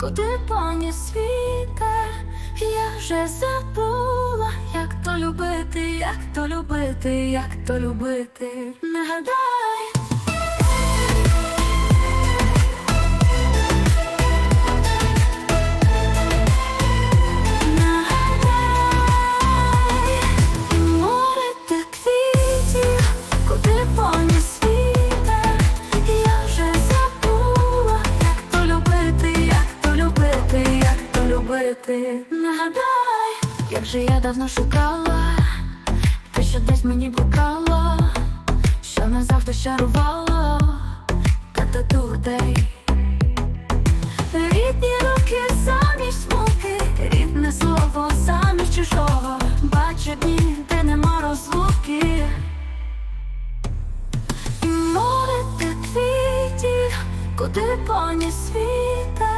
куди поніс вітер я вже забула, як то любити, як то любити, як то любити. Нагадай, любити. Нагадай, як же я давно шукала, те, що десь мені блукало, що назавжди чарувало, та татух дей. Рідні руки заміж смуки, рідне слово заміж чужого. Бачу дні, де нема розлуки. І море та квітів, куди поніс вітер,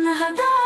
Нагадай.